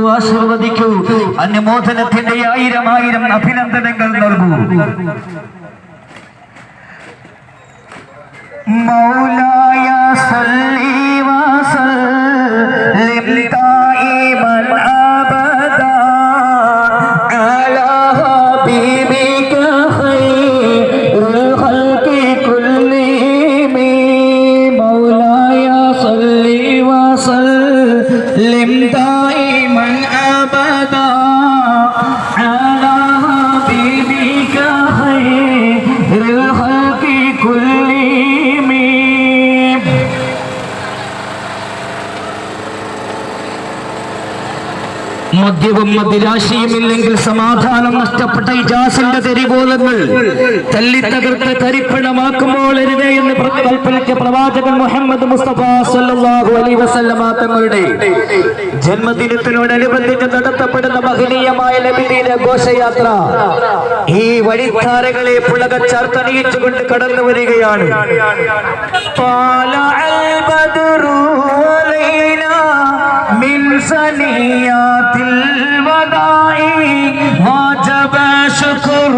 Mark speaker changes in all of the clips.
Speaker 1: തന്നു ആശീർവദിക്കൂ. അനുമോദനത്തിന്റെ ആയിരം ആയിരം അഭിനന്ദനങ്ങൾ നൽകൂ. മൗലായ സല്ലി മദ്യവും മദ്യരാശിയുമില്ലെങ്കിൽ സമാധാനം നഷ്ടപ്പെട്ട ഇജാസിന്റെ തെരുവോലങ്ങൾ തല്ലിത്തകർത്ത് തരിപ്പിണമാക്കുമ്പോൾ എരുതേ എന്ന് കൽപ്പനയ്ക്ക് പ്രവാചകൻ മുഹമ്മദ് മുസ്തഫ സല്ലല്ലാഹു അലൈഹി വസല്ലമ തങ്ങളുടെ ജന്മദിനത്തിനോടനുബന്ധിച്ച് നടത്തപ്പെടുന്ന മഹനീയമായ ലബിദീന ഘോഷയാത്ര ഈ വഴിധാരകളെ പുളക ചാർത്തണിയിച്ചുകൊണ്ട് കടന്നു വരികയാണ് പാല ബദറു من ثنيات الوداع وجب شكر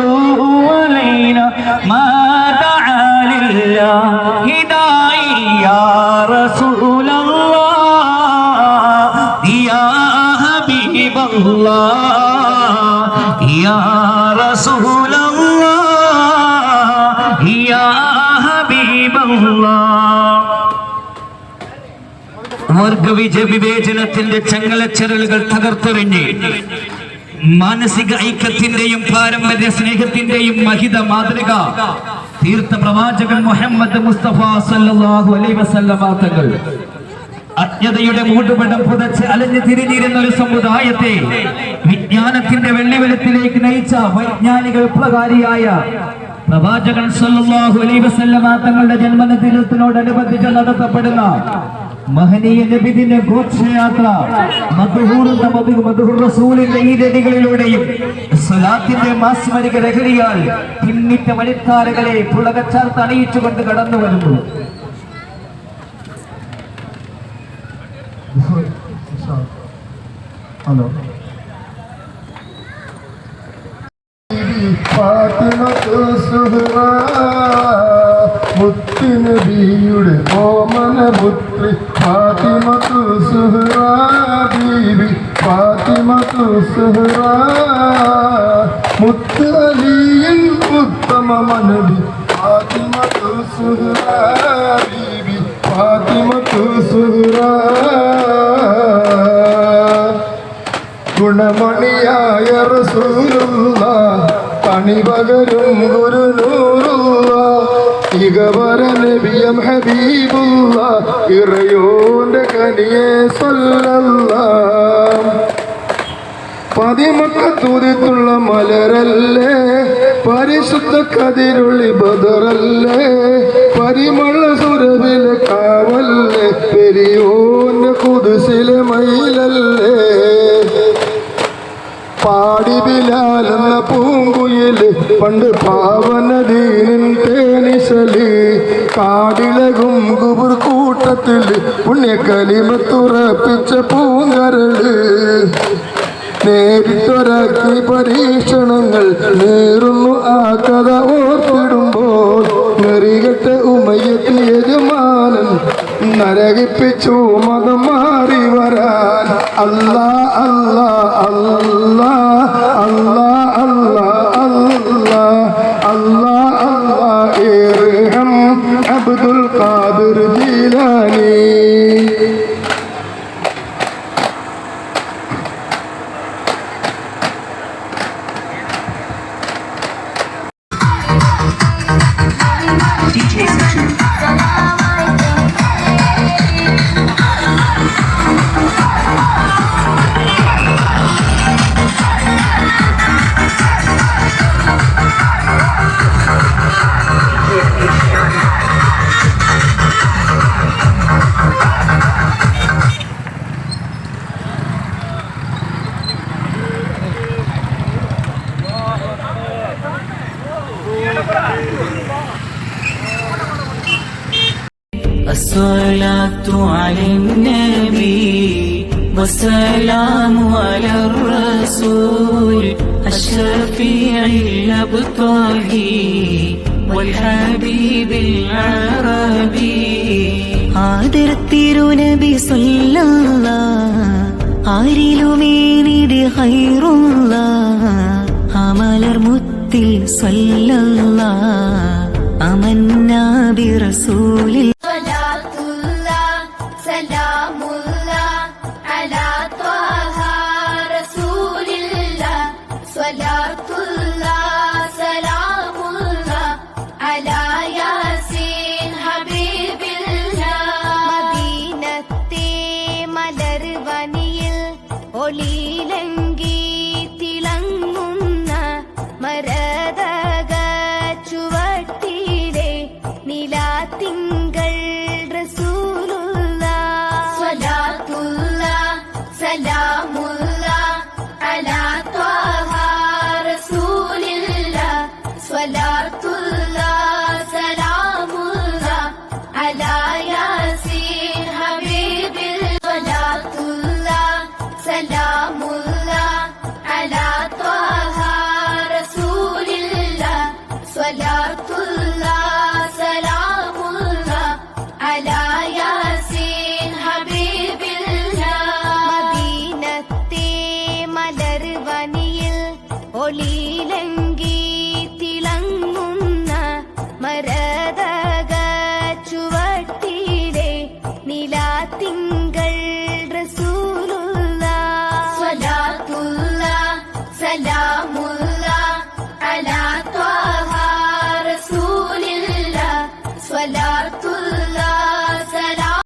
Speaker 1: علينا ما دعا لله داعي يا رسول الله يا حبيب الله يا رسول വർഗവിജ വിവേചനത്തിന്റെ ചങ്ങലച്ചരലുകൾ തകർത്തെറിഞ്ഞ് മാനസിക ഐക്യത്തിന്റെയും പാരമ്പര്യ സ്നേഹത്തിന്റെയും മഹിത മാതൃക തീർത്ഥ പ്രവാചകൻ മുഹമ്മദ് മുസ്തഫ സല്ലല്ലാഹു അലൈഹി വസല്ലമ തങ്ങൾ അജ്ഞതയുടെ മൂടുപടം പുതച്ച് അലഞ്ഞു തിരിഞ്ഞിരുന്ന ഒരു സമുദായത്തെ വിജ്ഞാനത്തിന്റെ വെള്ളിവെളുത്തിലേക്ക് നയിച്ച വൈജ്ഞാനിക വിപ്ലകാരിയായ പ്രവാചകൻ സല്ലല്ലാഹു അലൈഹി വസല്ലമ തങ്ങളുടെ ജന്മദിനത്തിനോടനുബന്ധിച്ച് നടത്തപ്പെടുന്ന മഹനീയ നബിദിന്റെ ഘോഷയാത്ര റസൂലിന്റെ ഈ രതികളിലൂടെയും സ്വലാത്തിന്റെ മാസ്മരിക ലഹരിയാൽ പിന്നിട്ട മണിത്താരകളെ പുളകച്ചാൽ തണയിച്ചുകൊണ്ട് കടന്നു വരുന്നു. ഹലോ.
Speaker 2: മുത്തിനബിയുടെ ഓമന പുത്രി ഫാത്തിമത്തു സുഹ്റാ ബീബി ഫാത്തിമത്തു സുഹ്റാ മുത്ത് അലിയൻ ഉത്തമ മനബി ഫാത്തിമത്തു സുഹ്റാ ബീബി ഫാത്തിമത്തു സുഹ്റാ ഗുണമണിയായ റസൂലുള്ള കണിപകരും ഗുരുനൂറുള്ള ഇകവര നബിയം ഹബീബുള്ള ഇറയോന്റെ കനിയെ സല്ലല്ല പതിമക്കത്തൂതിത്തുള്ള മലരല്ലേ പരിശുദ്ധ കതിരുള്ളി ബദറല്ലേ പരിമള സുരവിലെ കാവല്ലേ പെരിയോന്റെ കുതിസിലെ മയിലല്ലേ. ബിലാലെന്ന പൂങ്കുയിൽ പണ്ട് പാവനദീനിൻ തേനിശലി കാടിളകും കുബുർ കൂട്ടത്തിൽ പുണ്യക്കലിമത്തുറപ്പിച്ച പൂങ്കരൾ. നേരിട്ടൊരാക്കി പരീക്ഷണങ്ങൾ നേറുന്നു ആ കഥ ഓർത്തിടുമ്പോൾ നെറികെട്ട ഉമയത്തി യജമാനൻ നരകിപ്പിച്ചു മതം മാറി വരാൻ. അല്ലാ അല്ലാ അല്ലാ അല്ലാ.
Speaker 3: صلاة على النبي والسلام على الرسول الشفيع الأبطالي والحبيب العربي.
Speaker 4: آدر التيرو نبي
Speaker 5: صلى الله آري لميني دي خير الله. آمالر رمتي صلى الله آمنا برسول ஓலீலங்க